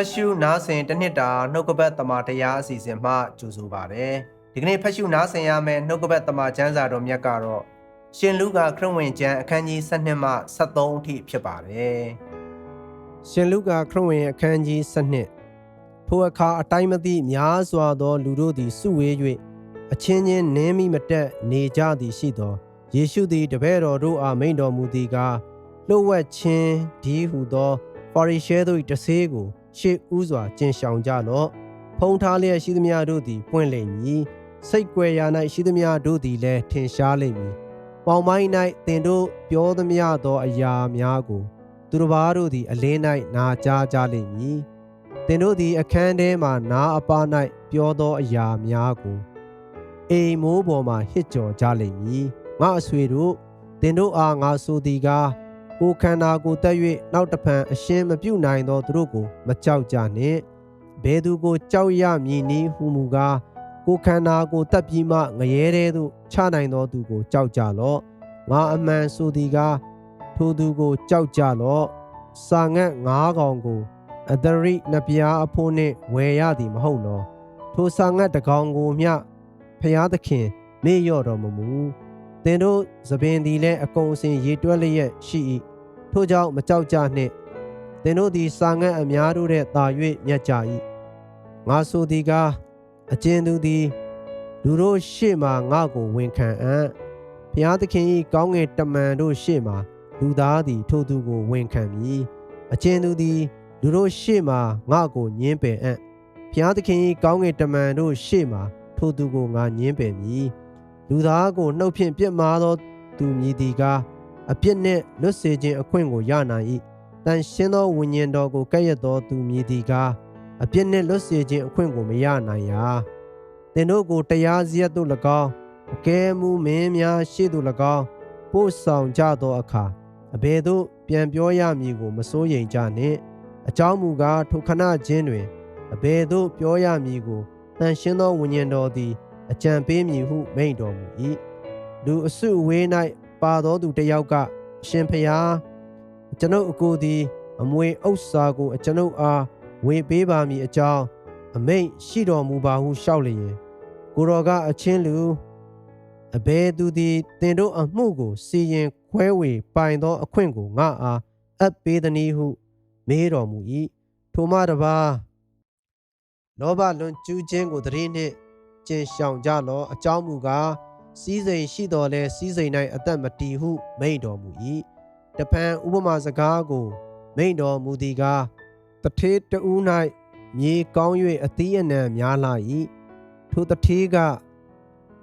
တ်ရှုနားဆင်တစ်နှစ်တာနှုတ်ကပတ်တမန်တရားအစီအစဉ်မှကြိုဆိုပါရစေ။ဒီကနေ့ဖတ်ရှုနားဆင်ရမယ့်နှုတ်ကပတ်တမန်ကျမ်းစာတော်မြတ်ကတော့ရှင်လူကာခရစ်ဝင်ကျမ်းအခန်းကြီး7မှ73အထိဖြစ်ပါတယ်။ရှင်လူကာခရစ်ဝင်အခန်းကြီး7ထိုအခါအတိုင်းမသိများစွာသော လူတို့သည်စုဝေး၍အချင်းချင်းနင်းမိမတက်နေကြသည်ရှိသောယေရှုသည်တပည့်တော်တို့အားမိန့်တော်မူသည်ကားလှုပ်ဝက်ခြင်းဒီဟုသောပါရိရှဲတို့၏တဆေးကို ရှေ့ဥစွာကျင်ဆောင်ကြလော့ဖုံးထားလျက်ရှိသမျှတို့သည်ပွင့်လိမ့်မည်စိတ်ကြွယ်ရာ၌ရှိသမျှတို့သည်လည်းထင်ရှားလိမ့်မည်ပေါင်ပိုင်း၌သင်တို့ပြောသမျှသောအရာများကို သူတစ်ပါးတို့သည် အလင်း၌နာကြားကြလိမ့်မည်သင်တို့သည်အခန်းထဲမှနားအပါ၌ပြောသောအရာများကိုအိမ်မိုးပေါ်မှဟစ်ကြော်ကြလိမ့်မည်ငါအဆွေတို့သင်တို့အားငါဆိုသည်ကား ကိုယ်ခန္ဓာကိုတက်၍နောက်တဖန်အရှင်းမပြုတ်နိုင်သောသူတို့ကိုမကြောက်ကြနှင့်ဘယ်သူကိုကြောက်ရမည်နည်းဟုမူကားကိုယ်ခန္ဓာကိုတက်ပြီးမှငရဲတဲ့သို့ချနိုင်သောသူကိုကြောက်ကြလော့ငါအမှန်ဆိုသည်ကားထိုသူကိုကြောက်ကြလော့စာငတ်ငါးကောင်ကိုအဒရိနပြားအဖို့နှင့်ဝယ်ရသည်မဟုတ်လောထိုစာငတ်တကောင်ကိုမျှဖျားသခင်မေ့လျော့တော်မမူသင်တို့သပင်သည်လည်းအကုန်အစင်ရေတွက်လျက်ရှိ၏ ထို့ကြောင့်မကြောက်ကြနှင့်သင်တို့သည်စာငတ်အများတို့တဲ့တာ၍မြတ်ကြ၏ငါဆိုသည်ကားအကျဉ်သူသည်လူတို့ရှေ့မှငါကိုဝန်ခံအံ့ဘုရားသခင်၏ကောင်းငယ်တမန်တို့ရှေ့မှလူသားသည်ထိုသူကိုဝန်ခံမည်အကျဉ်သူသည်လူတို့ရှေ့မှငါကိုညင်းပယ်အံ့ဘုရားသခင်၏ကောင်းငယ်တမန်တို့ရှေ့မှထိုသူကိုငါညင်းပယ်မည်လူသားကိုနှုတ်ဖြင့်ပြစ်မှားသောသူမည်သည်ကား အပြစ်နှင့်လွတ်စေခြင်းအခွင့်ကိုရနိုင်၏တန်ရှင်းသောဝိညာဉ်တော်ကိုကဲ့ရဲ့သောသူမည်သည်ကားအပြစ်နှင့်လွတ်စေခြင်းအခွင့်ကိုမရနိုင်ရာသင်တို့ကိုတရားစရက်သို့၎င်းအကဲမူမင်းများရှေ့သို့၎င်းပို့ဆောင်ကြသောအခါအဘယ်သို့ပြန်ပြောရမည်ကို မစိုးရိမ်ကြနှင့်အကြောင်းမူကားထိုခဏချင်းတွင်အဘယ်သို့ပြောရမည်ကိုတန်ရှင်းသောဝိညာဉ်တော်သည် အကြံပေးမည်ဟုမိန့်တော်မူ၏လူအစုအဝေး၌ ပါသောသူတစ်ယောက်ကရှင်ဖျားကျွန်ုပ်အကိုသည်အမွေဥစ္စာကိုကျွန်ုပ်အားဝေပေးပါမည်အကြောင်းအမိန့်ရှိတော်မူပါဟုလျှောက်လျင်ကိုတော်ကအချင်းလူအဘယ်သူသည်တင်တို့အမှုကိုစီရင်ခွဲဝေပိုင်သောအခွင့်ကိုငါအားအပ်ပေးသည်နည်းဟုမေးတော်မူ၏ထိုမှတပါလောဘလွန်ကျူးခြင်းကိုတရင်နှင့်ကျင်ရှောင်ကြလောအကြောင်းမူကား စီးစိမ်ရှိတော်လဲစီးစိမ်၌အသက်မတည်ဟုမိန့်တော်မူ၏တဖန်ဥပမာစကားကို မိန့်တော်မူသည်ကားတထေးတူး၌မြေကောင်း၍အသီးအနှံများလာ၏ထိုတထေးက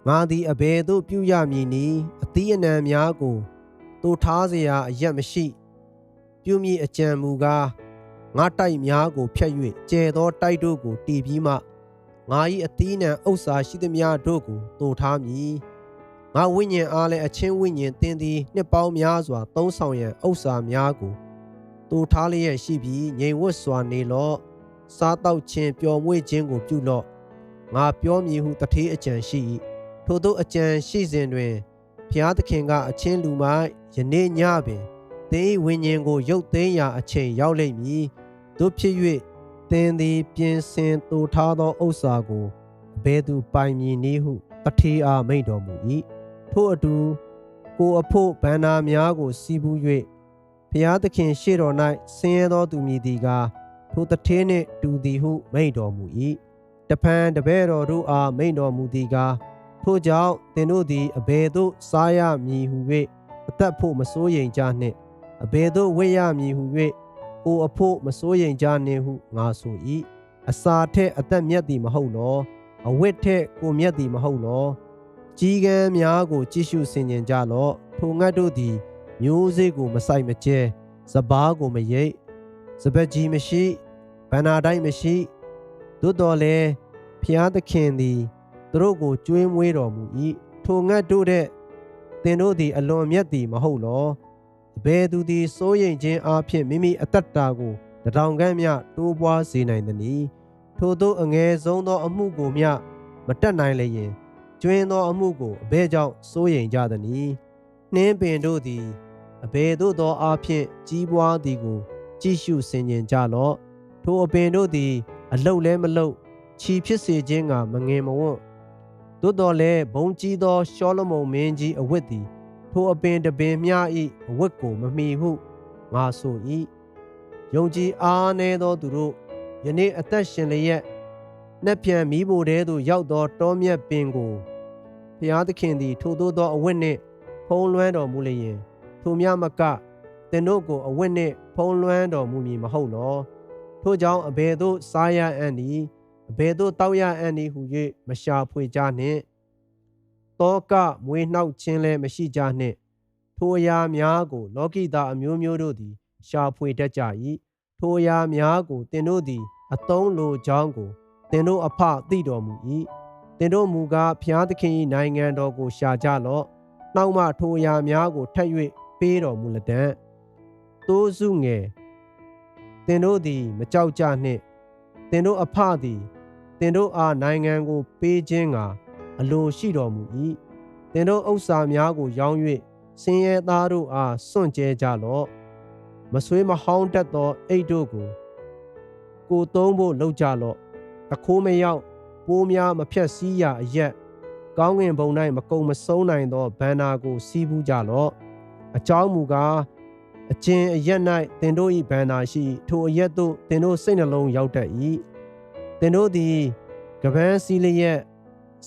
ငါသည်အဘယ်သို့ပြုရမည်နည်းအသီးအနှံများကိုတိုးထားเสียအရက်မရှိ ပြုမည်အကြံမူကားငါတိုက်များကိုဖျက်၍ကျဲသောတိုက်တို့ကိုတီးပြီးမှငါ၏အသီးနှံဥစ္စာရှိသမျှတို့ကိုတိုးထားမည် ငါဝိညာဉ်အားလည်းအချင်းဝိညာဉ်တင်းသည်နှစ်ပေါင်းများစွာသုံးဆောင်ရန်ဥစ္စာများကိုတူထားလျက်ရှိပြီးငြိမ်ဝတ်စွာနေလော့စားတောက်ခြင်းပျော်မွေ့ခြင်းကိုပြုလော့ငါပြောမည်ဟုတထေးအကြံရှိ၏ထို့သောအကြံရှိစဉ်တွင်ဘုရားသခင်ကအချင်းလူမိုက်ယနေ့ညပင်သင်၏ဝိညာဉ်ကိုရုပ်သိမ်းရာအချိန်ရောက်လိမ့်မည်တို့ဖြစ်၍သင်သည်ပြင်ဆင်တူထားသောဥစ္စာကိုအဘယ်သူပိုင်မည်နည်းဟုတထေးအားမိန့်တော်မူ၏ ထို့အတူကိုအဖို့ဗန္နာများကို စီးပူး၍ဘုရားသခင်ရှေ့တော်၌ဆင်းရဲသောသူမည်သည်ကားထိုတထေးနှင့်တူသည်ဟုမိန့်တော်မူ၏တဖန်တပည့်တော်တို့အားမိန့်တော်မူသည်ကားထို့ကြောင့်သင်တို့သည်အဘယ်သို့စားရမည်ဟု၍အသက်ဖို့မစိုးရိမ်ကြနှင့်အဘယ်သို့ဝိရမည်ဟု၍ကိုအဖို့မစိုးရိမ်ကြနှင့်ဟုငါဆို၏အစာထက်အသက်မြတ်သည်မဟုတ်လောအဝတ်ထက်ကိုမြတ်သည်မဟုတ်လော ကြီးကန်းများကိုကြည့်ရှုဆင်ခြင်ကြလော့ထိုငတ်တို့သည် မျိုးစေ့ကိုမဆိုင်မကျဲစပားကိုမရိပ်စပက်ကြီးမရှိဗန္နာတိုင်းမရှိသို့တော်လည်းဖျားသခင်သည်သူတို့ကိုကျွေးမွေးတော်မူ၏ထိုငတ်တို့တဲ့သင်တို့သည်အလွန်မြတ်သည်မဟုတ်လောအဘယ်သူသည်စိုးရိမ်ခြင်းအပြင်မိမိအသက်တာကိုတထောင်ခန့်မျှတိုးပွားစေနိုင်သည်။ထို့သောအငယ်ဆုံးသောအမှုကိုမျှမတက်နိုင်လျင် ကျွင်းသောအမှုကိုအဘဲကြောင့်စိုးရိမ်ကြသည်။နှင်းပင်တို့သည်အဘယ်သို့သောအားဖြင့်ကြီးပွားသည်ကို ကြည့်ရှုဆင်ခြင်ကြလော့။ထိုအပင်တို့သည် အလုတ်လဲမလုတ်ခြီဖြစ်စေခြင်းကမငင်မဝွန့်သို့တော်လည်းဘုံကြီးသောရှောလမုန်မင်းကြီးအဝတ်သည် ထိုအပင်တပင်မြ၏အဝတ်ကိုမမီဟုငါဆို၏ယုံကြည်အားနည်းသောသူတို့ယနေ့အသက်ရှင်လျက် နှက်ပြန်မိဖို့တဲသို့ရောက်သောတောမြတ်ပင်ကိုဖျားသခင်သည် ထိုသို့သောအဝတ်နှင့်ဖုံးလွှမ်းတော်မူလျင်ထိုမြမကသင်တို့ကိုအဝတ်နှင့်ဖုံးလွှမ်းတော်မူမည်မဟုတ်လောထို့ကြောင့်အဘယ်သို့စားရအံ့ဤအဘယ်သို့တောက်ရအံ့ဤဟု၍မရှာဖွေကြနှင့်တောကမွေးနှောက်ခြင်းလည်းမရှိကြနှင့်ထိုအရာများကို လောကီသားအမျိုးမျိုးတို့သည် ရှာဖွေတတ်ကြ၏ထိုအရာများကိုသင်တို့သည် အသုံးလိုကြောင်းကို သင်တို့အဖသိတော်မူ၏သင်တို့မူကားဖျားသခင်၏နိုင်ငံတော်ကိုရှာကြလော့နှောက်မှထိုအရာများကိုထပ်၍ပေးတော်မူလတံ့တိုးစုငယ်သင်တို့သည်မကြောက်ကြနှင့်သင်တို့အဖသည်သင်တို့အားနိုင်ငံကိုပေးခြင်းကအလိုရှိတော်မူ၏သင်တို့ဥစ္စာများကိုရောင်း၍ဆင်းရဲသားတို့အားစွန့်ကြဲကြလော့မဆွေးမဟောင်းတတ်သောအိတ်တို့ကိုကိုသုံးဖို့လှုပ်ကြလော့ တခိုးမရောက်ပိုးများမဖြက်စီးရအရက်ကောင်းငင်ဘုံ၌မကုံမဆုံးနိုင်သောဘန္နာကို စီးပူးကြလော့အကြောင်းမူကားအကျင်အရက်၌သင်တို့၏ဘန္နာရှိ ထိုအရက်သို့သင်တို့စိတ်နှလုံးရောက်တတ်၏သင်တို့သည်ကပန်းစည်းလျက်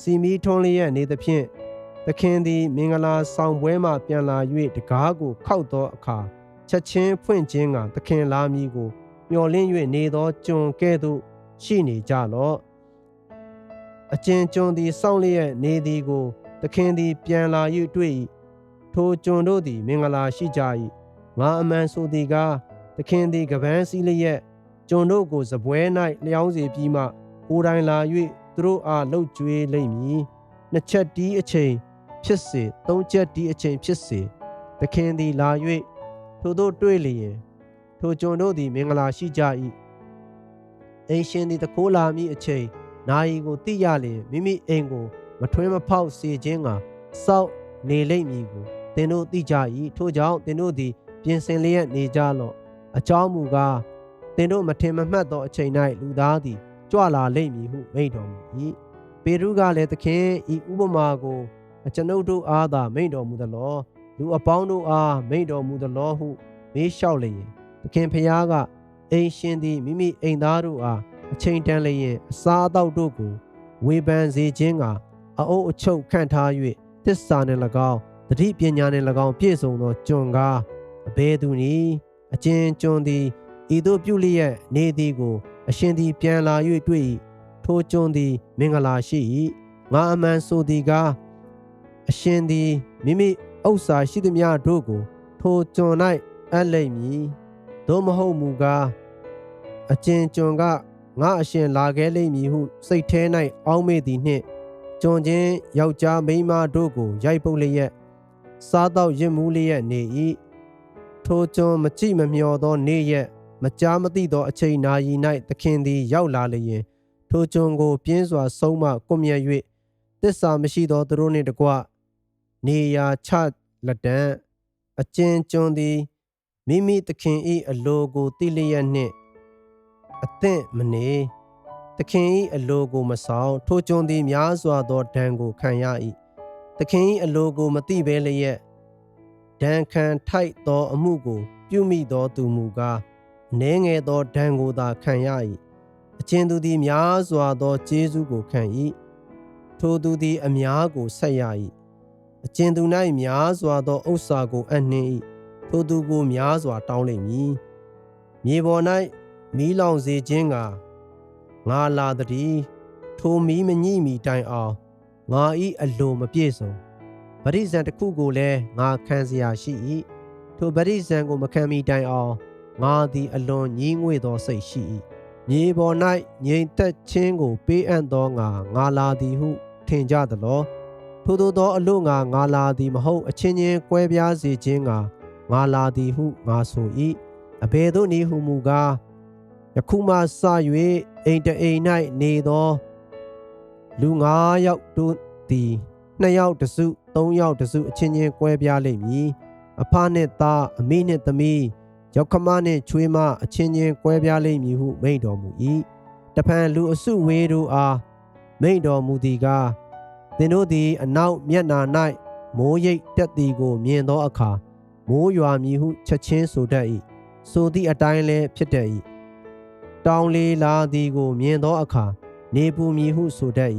စီမီထွန်းလျက်နေသဖြင့်သခင်သည်မင်္ဂလာဆောင်ပွဲမှပြန်လာ၍တကားကိုခောက်သောအခါချက်ချင်းဖွင့်ခြင်းကသခင်လာမည်ကိုမျှော်လင့်၍နေသောကျွန်ကဲ့သို့ ရှိနေကြလော့အကျဉ်ကျွန်သည်စောင့်လျက်နေသည်ကိုသခင်သည် ပြန်လာ၍တွေ့၏ထိုကျွန်တို့သည် မင်္ဂလာရှိကြ၏ငါအမှန်ဆိုသည်ကားသခင်သည်ကပန်းစည်းလျက်ကျွန်တို့ကိုစပွဲ၌လျောင်းစေပြီးမှကိုယ်တိုင်လာ၍သူတို့အားလှုပ်ကြွေးလိမ့်မည်နှစ်ချက်တီးအချိန်ဖြစ်စေသုံးချက်တီးအချိန်ဖြစ်စေသခင်သည်လာ၍ထိုတို့တွေ့လျင်ထိုကျွန်တို့သည် မင်္ဂလာရှိကြ၏ အိမ်ရှင်သည်တကိုးလာမည့်အချိန်နာယီကိုသိရလျင်မိမိအိမ်ကို မထွင်းမဖောက်စေခြင်းကစောက်နေလိမ့်မည်ကိုသင်တို့သိကြ၏ထို့ကြောင့်သင်တို့သည် ပြင်ဆင်လျက်နေကြလော့အကြောင်းမူကားသင်တို့မထင်မမှတ်သောအချိန်၌လူသားသည်ကြွလာလိမ့်မည်ဟုမိန့်တော်မူ၏ပေရုကလည်းသခင်ဤဥပမာကိုအကျွန်ုပ်တို့အားသာမိန့်တော်မူသလောလူအပေါင်းတို့အားမိန့်တော်မူသလောဟုမေးလျှောက်လျင်သခင်ဖျားက အိမ်ရှင်သည်မိမိအိမ်သားတို့အားအချိန်တန်လျင်အစားအသောက်တို့ကိုဝေဖန်စေခြင်းကအအုပ်အချုပ်ခန့်ထား၍သစ္စာနှင့်၎င်းတတိပညာနှင့်၎င်းပြည့်စုံသောကျွန်ကားအဘယ်သူနည်းအကျဉ်ကျွန်သည်ဤသို့ပြုလျက်နေသည်ကို အရှင်သည်ပြန်လာ၍တွေ့၏ထိုကျွန်သည်မင်္ဂလာရှိ၏ငါအမှန်ဆိုသည်ကားအရှင်သည်မိမိဥစ္စာရှိသမျှတို့ကို ထိုကျွန်၌အပ်လိမ့်မည် သို့မဟုတ်မူကားအကျဉ်ကျွန်ကငါအရှင်လာခဲ့လိမ့်မည်ဟုစိတ်ထဲ၌အောင်းမေ့သည်နှင့်ကျွန်ချင်းယောက်ျားမိန်းမတို့ကိုရိုက်ပုတ်လျက်စားတော့ရစ်မှုလျက်နေ၏ထိုကျွန်မကြည့်မမျှော်သောနေ့ရက်မကြားမသိသောအချိန်နာရီ၌သခင်သည်ရောက်လာလျင်ထိုကျွန်ကိုပြင်းစွာဆုံးမကွမြက်၍တစ္ဆာမရှိသောသူတို့နှင့်တကွနေရာချလက်တံအကျဉ်ကျွန်သည် မိမိသခင်၏အလိုကိုသိလျက်နှင့်အသင့်မနေသခင်၏အလိုကိုမဆောင်ထိုကျွန်သည်များစွာသောဒဏ်ကိုခံရ၏သခင်၏အလိုကိုမသိဘဲလျက်ဒဏ်ခံထိုက်သောအမှုကို ပြုမိသောသူမူကားနည်းငယ်သောဒဏ်ကိုသာခံရ၏အချင်းသူသည်များစွာသောကျေးဇူးကိုခံ၏ထိုသူသည်အများကိုဆက်ရ၏အချင်းသူ၌များစွာသောဥစ္စာကိုအနှင်း၏ ထိုသူကိုများစွာတောင်းလိမ့်မည်မြေပေါ်၌မီးလောင်စေခြင်းကငါလာသည်ထိုမီးမညှိမီတိုင်အောင်ငါဤအလိုမပြည့်စုံပရိဇံတစ်ခုကိုလည်းငါခံเสียရှိ၏ထိုပရိဇံကိုမခံမီတိုင်အောင်ငါသည်အလွန်ညင်းငွေ့သောစိတ်ရှိ၏မြေပေါ်၌ငြိမ်သက်ခြင်းကို ပေးအပ်သောငါငါလာသည်ဟု ထင်ကြသလောထို့သောသောအလို့ငါငါလာသည်မဟုတ်အချင်းချင်းကွဲပြားစေခြင်းက ငါလာသည်ဟုငါဆို၏အဘယ်သို့နည်းဟုမူကားယခုမှစ၍အိမ်တအိမ်၌နေသောလူ9ယောက်တို့သည်2ယောက်တစု3ယောက်တစုအချင်းချင်းကွဲပြားလိမ့်မည်အဖနှင့်သားအမိနှင့်သမီးရောက်ခမနှင့်ချွေးမအချင်းချင်းကွဲပြားလိမ့်မည်ဟုမိန့်တော်မူ၏တဖန်လူအစုဝေးတို့အားမိန့်တော်မူသည်ကားသင်တို့သည်အနောက်မျက်နှာ၌မိုးရိပ်တက်သည်ကိုမြင်သောအခါ မိုးရွာမည်ဟုချက်ချင်းဆိုတတ်၏ဆိုသည့်အတိုင်းလည်းဖြစ်တတ်၏တောင်လေလာသည်ကို မြင်သောအခါနေပူမည်ဟုဆိုတတ်၏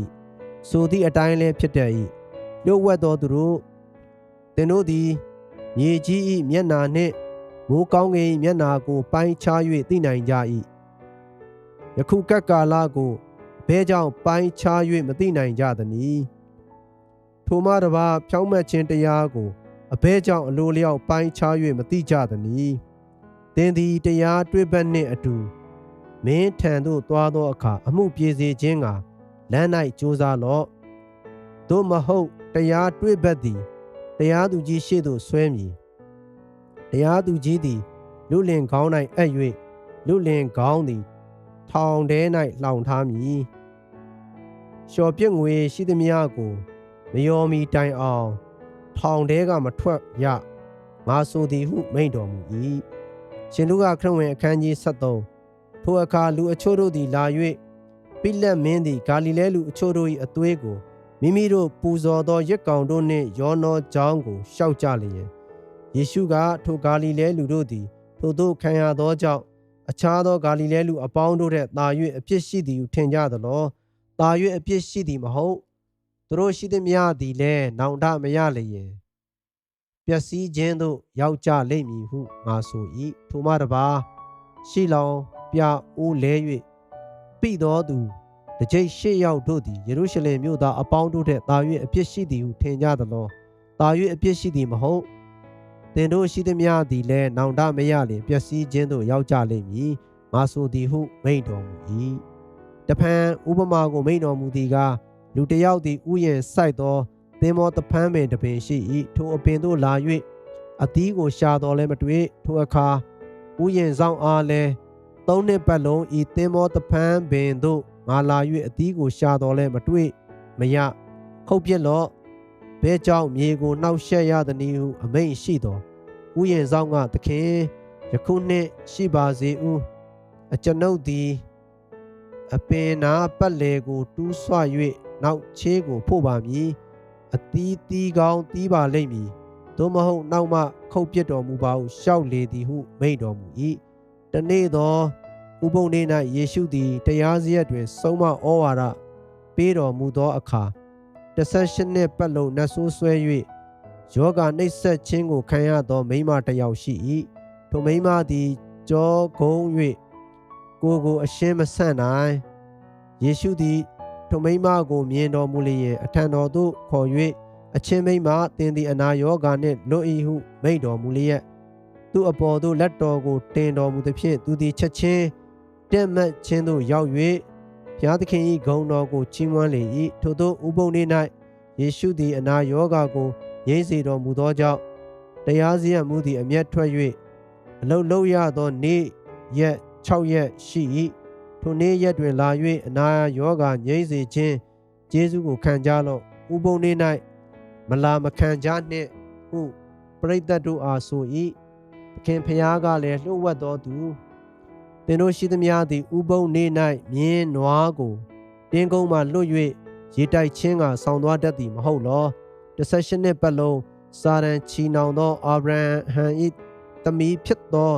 ဆိုသည့်အတိုင်းလည်းဖြစ်တတ်၏လျှို့ဝှက်သောသူတို့သင်တို့သည်မြေကြီး၏မျက်နှာနှင့်မိုးကောင်းကင်၏မျက်နှာကို ပိုင်းခြား၍သိနိုင်ကြ၏ယခုကပ်ကာလကိုဘဲကြောင့်ပိုင်းခြား၍မသိနိုင်ကြသနည်းထိုမှတပါဖြောင်းမတ်ခြင်းတရားကို အဘဲကြောင့်အလိုလျောက်ပိုင်းခြား၍မသိကြသနည်းသင်သည်တရားတွေ့ဘက်နှင့်အတူမင်းထံသို့သွားသောအခါအမှုပြေစေခြင်းကလမ်း၌ကြိုးစားလော့သို့မဟုတ်တရားတွေ့ဘက်သည်တရားသူကြီးရှေ့သို့ဆွဲမည်တရားသူကြီးသည်လူလင်ခေါင်း၌အပ်၍လူလင်ခေါင်းသည်ထောင်ထဲ၌လှောင်ထားမည်လျှော်ပြစ်ငွေရှိသမျှကိုမယောမီတိုင်အောင် ထောင်ထဲကမထွက်ရငါဆိုသည်ဟုမိန့်တော်မူ၏ရှင်လူကခရစ်ဝင်အခန်းကြီး73ထိုအခါလူအချို့တို့သည်လာ၍ပိလက်မင်းသည်ဂါလိလဲလူအချို့တို့၏အသွေးကိုမိမိတို့ပူဇော်သောရက်ကောင်တို့နှင့်ယောနောကြောင်းကိုရှောက်ကြလျင်ယေရှုကထိုဂါလိလဲလူတို့သည်ထိုသို့ခံရသောကြောင့်အခြားသောဂါလိလဲလူအပေါင်းတို့ထက်သာ၍အပြစ်ရှိသည်ဟုထင်ကြသလောသာ၍အပြစ်ရှိသည်မဟုတ် သူတို့ရှိသည်များသည်လည်းနောင်တမရလျင်ပျက်စီးခြင်းသို့ရောက်ကြလိမ့်မည်ဟုငါဆို၏ထိုမှတပါရှိလောင်ပြအိုးလဲ၍ပိတော်သူတကြိတ်ရှစ်ယောက်တို့သည်ယေရုရှလင်မြို့သားအပေါင်းတို့ထက်သာ၍အပြစ်ရှိသည်ဟုထင်ကြသလောသာ၍အပြစ်ရှိသည်မဟုတ်သင်တို့ရှိသည်များသည်လည်းနောင်တမရလျင်ပျက်စီးခြင်းသို့ရောက်ကြလိမ့်မည်ငါဆိုသည်ဟုမိန့်တော်မူ၏တဖန်ဥပမာကိုမိန့်တော်မူသည်ကား လူတစ်ယောက်သည်ဥယျာဉ်စိုက်သောသင်္ဘောတဖန်းပင်တစ်ပင်ရှိ၏ထိုအပင်သို့လာ၍အသီးကိုရှာတော်လဲမတွေ့ထိုအခါဥယျာဉ်ဆောင်အားလဲသုံးနှစ်ပတ်လုံးဤသင်္ဘောတဖန်းပင်သို့ငါလာ၍အသီးကိုရှာတော်လဲမတွေ့မရခုတ်ပြစ်လော့ဘဲကြောင့်မြေကိုနှောက်ရှက်ရသည်နည်းဟုအမိန့်ရှိတော်ဥယျာဉ်ဆောင်ကသခင်ယခုနှစ်ရှိပါစေဦးအကျွန်ုပ်သည်အပင်နာပတ်လေကို တူးဆွ၍ နောက်ချေးကိုဖို့ပါမည်အသီးသီးကောင်းတီးပါလိမ့်မည်သို့မဟုတ်နောက်မှခုတ်ပြစ်တော်မူပါဟုရှောက်လေသည်ဟုမိန့်တော်မူ၏တနေ့သောဥပုံနေ၌ယေရှုသည်တရားစရက်တွင်ဆုံးမဩဝါဒပေးတော်မူသောအခါ18နှစ်ပတ်လုံးနတ်ဆိုးဆွဲ၍ယောဂနှိပ်စက်ခြင်းကိုခံရသောမိန်းမတစ်ယောက်ရှိ၏ထိုမိန်းမသည်ကြောဂုံ၍ကိုယ်ကိုအရှင်းမဆန့်နိုင်ယေရှုသည် ထိုမိန်းမကိုမြင်တော်မူလျင်အထံတော်သို့ခေါ်၍အချင်းမိန်းမသင်သည်အနာယောဂနှင့်လွတ်၏ဟုမိန့်တော်မူလျက်သူ့အပေါ်သို့လက်တော်ကိုတင်တော်မူသဖြင့်သူသည်ချက်ချင်းတက်မှတ်ခြင်းသို့ရောက်၍ဘုရားသခင်၏ဂုဏ်တော်ကိုချီးမွမ်းလေ၏ထို့သောဥပုံနေ၌ယေရှုသည်အနာယောဂကိုငြိမ့်စေတော်မူသောကြောင့်တရားစရမှုသည်အမျက်ထွက်၍အလုတ်လုံးရသောနေ့ရက်6ရက်ရှိ၏ ထိုနေ့ရက်တွင်လာ၍အနာယောဂငြိမ့်စေခြင်းယေရှုကိုခံကြလော့ဥပုံနေ၌မလာမခံကြနှင့်ဟုပရိသတ်တို့အားဆို၏သခင်ဖျားကလည်းလှုပ်ဝက်တော်သူသင်တို့ရှိသမျှသည်ဥပုံနေ၌မြင်းနွားကိုတင်းကုန်းမှလွတ်၍ရေတိုက်ချင်းကဆောင်းသွားတတ်သည်မဟုတ်လော18နှစ်ပတ်လုံးစာရန်ချီနှောင်သောအာဗြဟံ၏သမီးဖြစ်သော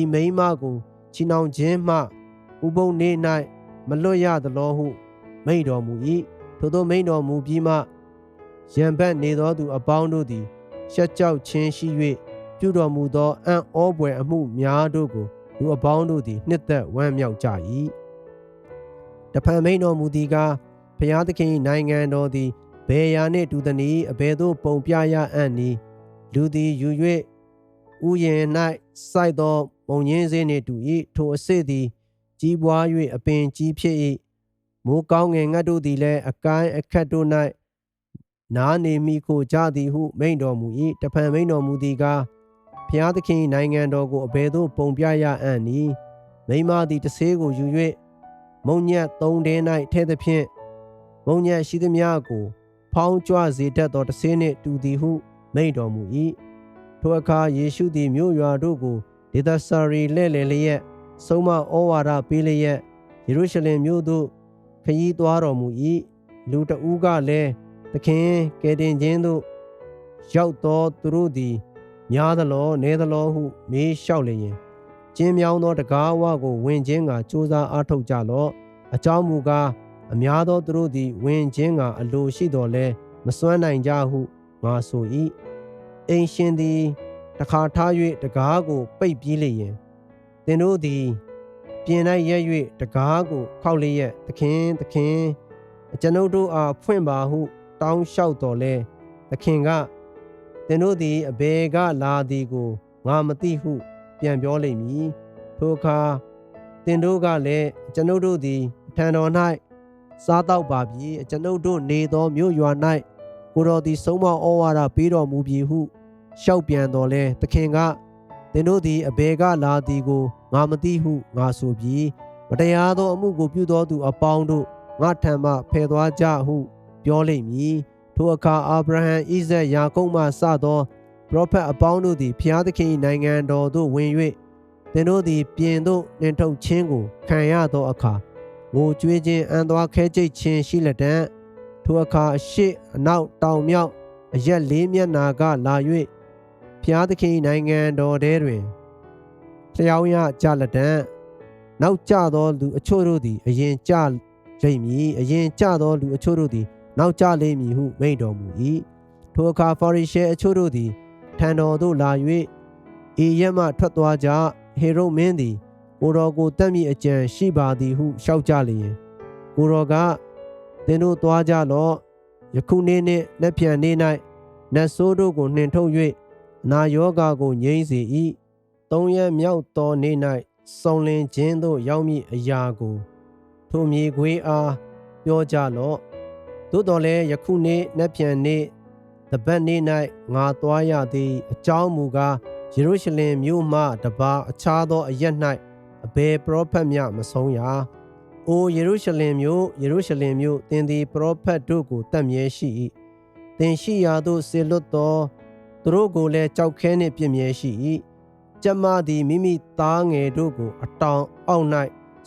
ဤမိန်းမကိုချီနှောင်ခြင်းမှ ဥပုံနေ၌မလွတ်ရသလောဟု မိန့်တော်မူ၏ထို့သောမိန့်တော်မူပြီးမှရံဘတ်နေသောသူအပေါင်းတို့သည်ရှက်ကြောက်ခြင်းရှိ၍ပြုတော်မူသောအံ့ဩပွေအမှုများတို့ကိုလူအပေါင်းတို့သည်နှစ်သက်ဝမ်းမြောက်ကြ၏တဖန်မိန်တော်မူသည်ကားဘုရားသခင်နိုင်ငံတော်သည်ဘယ်ရာနှင့်တူသည်နည်းအဘယ်သို့ပုံပြရအံ့နည်းလူသည်ယူ၍ဥယျာဉ်၌စိုက်သောမုံငင်းစေနှင့်တူ၏ထိုအစစ်သည် ကြီးပွား၍အပင်ကြီးဖြစ်၏မိုးကောင်းငယ်ငတ်တို့သည်လည်းအကိုင်းအခက်တို့၌နားနေမိကိုကြသည်ဟုမိန်တော်မူ၏တဖန်မိန်တော်မူသည်ကားဖျားသခင်နိုင်ငံတော်ကိုအဘယ်သို့ပုံပြရအံ့နည်းမိမသည်တဆေးကိုယူ၍မုံညက်သုံးတင်း၌ထဲသဖြင့်မုံညက်ရှိသည်များကို ဖောင်းကြွစေတတ်သောတဆေးနှင့်တူသည်ဟုမိန်တော်မူ၏ထိုအခါယေရှုသည်မြို့ရွာတို့ကိုဒေသစာရီလဲ့လေလျက် ဆုံးမဩဝါဒပေးလျက်ယေရုရှလင်မြို့သို့ခရီးသွားတော်မူ၏လူတဦးကလည်းသခင်ကယ်တင်ခြင်းသို့ရောက်သောသူတို့သည်များသလောနည်းသလောဟုမေးလျှောက်လျင်ကျင်းမြောင်းသောတကားဝကိုဝင်ခြင်းကစူးစမ်းအားထုတ်ကြလော့အကြောင်းမူကားအများသောသူတို့သည်ဝင်ခြင်းကအလိုရှိတော်လဲမစွမ်းနိုင်ကြဟုငါဆို၏အိမ်ရှင်သည်တခါထား၍တကားကိုပိတ်ပြီးလျင်သ င်တို့သည်ပြင်၌ရက်၍တကားကိုခောက်လျက်သခင်သခင်ကျွန်ုပ်တို့အားဖွင့်ပါဟု တောင်းလျှောက်တော်လဲသခင်ကသင်တို့သည်အဘယ်ကလာသည်ကိုငါမသိဟု ပြန်ပြောလိမ့်မည်ထိုအခါသင်တို့ကလည်းကျွန်ုပ်တို့သည်အထံတော်၌စားတော့ပါပြီကျွန်ုပ်တို့နေသောမြို့ရွာ၌ကိုတော်သည်ဆုံးမဩဝါဒပေးတော်မူပြီဟုလျှောက်ပြန်တော်လဲသခင်က သင်တို့သည်အဘယ်ကလာသည်ကိုငါမသိဟုငါဆိုပြီးမတရားသောအမှုကိုပြုသောသူအပေါင်းတို့ငါထံမှဖယ်သွားကြဟု ပြောလိမ့်မည်ထိုအခါအာဗြဟံဣဇက်ယာကုပ်မှစသောပရောဖက်အပေါင်းတို့သည်ဖျားသခင်၏နိုင်ငံတော်သို့ဝင်၍သင်တို့သည်ပြင်သို့နှင်ထုတ်ခြင်းကိုခံရသောအခါငိုကြွေးခြင်းအံသွားခဲကြိတ်ခြင်းရှိလက်တံထိုအခါအရှိအနောက်တောင်မြောက်အရက်လေးမျက်နာကလာ၍ ဖျားသခင်၏နိုင်ငံတော်ထဲတွင်လျှောင်းရကြလက်တံနောက်ကျသောလူအချို့တို့သည်အရင်ကျလိမ့်မည်အရင်ကျသောလူအချို့တို့သည် နောက်ကျလိမ့်မည်ဟုမိန့်တော်မူ၏ထိုအခါဖော်ရီရှဲအချို့တို့သည်ထံတော်သို့လာ၍အေရက်မှထွက်သွားကြဟေရုမင်းသည်ကိုတော်ကိုတတ်မိအကြံရှိပါသည်ဟုလျှောက်ကြလျင်ကိုတော်ကသင်တို့သွားကြလော့ယခုနေ့နှင့်လက်ပြန်နေ့၌နတ်ဆိုးတို့ကိုနှင်ထုတ်၍အ နာယောဂါကိုငြိမ်းစေ၏သုံးရက်မြောက်သောနေ့၌စုံလင်ခြင်းသို့ရောက်မည့်အရာကိုထိုမြေခွေးအားပြောကြလော့သို့တော်လည်းယခုနေ့လက်ပြန်နေ့တပတ်နေ့၌ငါသွားရသည်အကြောင်းမူကားယေရုရှလင်မြို့မှတပါအခြားသောအရက်၌အဘယ်ပရောဖက်မျှမဆုံးရ။အိုယေရုရှလင်မြို့ယေရုရှလင်မြို့သင်သည်ပရောဖက်တို့ကိုတတ်မြဲရှိ၏။သင်ရှိရာသို့ဆေလွတ်သော သူတို့ကိုလည်းကြောက်ခဲနှင့်ပြည့်မြဲရှိ၏။ကျမသည်မိမိသားငယ်တို့ကို အတောင်အောက်၌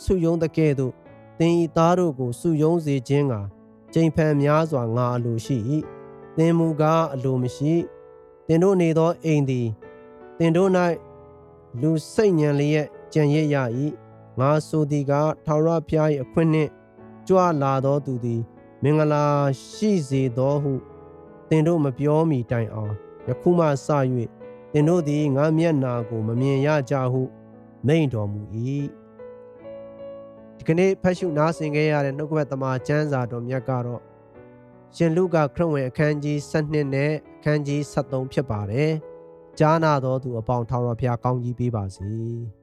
ဆုယုံတကဲ့သို့သင်၏သားတို့ကိုဆုယုံစေခြင်းကကျိန်ဖန်များစွာငါအလိုရှိ၏။သင်မူကားအလိုမရှိ။သင်တို့နေသောအိမ်သည်သင်တို့၌လူစိတ်ညံလျက်ကြံရစ်ရ၏ငါဆိုသည်ကထာဝရဘုရား၏အခွင့်နှင့်ကြွလာသောသူသည် မင်္ဂလာရှိစေသောဟုသင်တို့မပြောမီတိုင်အောင် ယခုမှစ၍သင်တို့သည်ငါမျက်နာကိုမမြင်ရကြဟု မိန့်တော်မူ၏ဒီကနေ့ဖတ်ရှုနားဆင်ခဲ့ရတဲ့နှုတ်ကပတ်သမာကျမ်းစာတော်မြတ်ကတော့ရှင်လုကာခရစ်ဝင်အခန်းကြီး7နဲ့အခန်းကြီး73ဖြစ်ပါတယ်။ကြားနာတော်သူအပေါင်းထာဝရဘုရားကောင်းကြီးပေးပါစေ။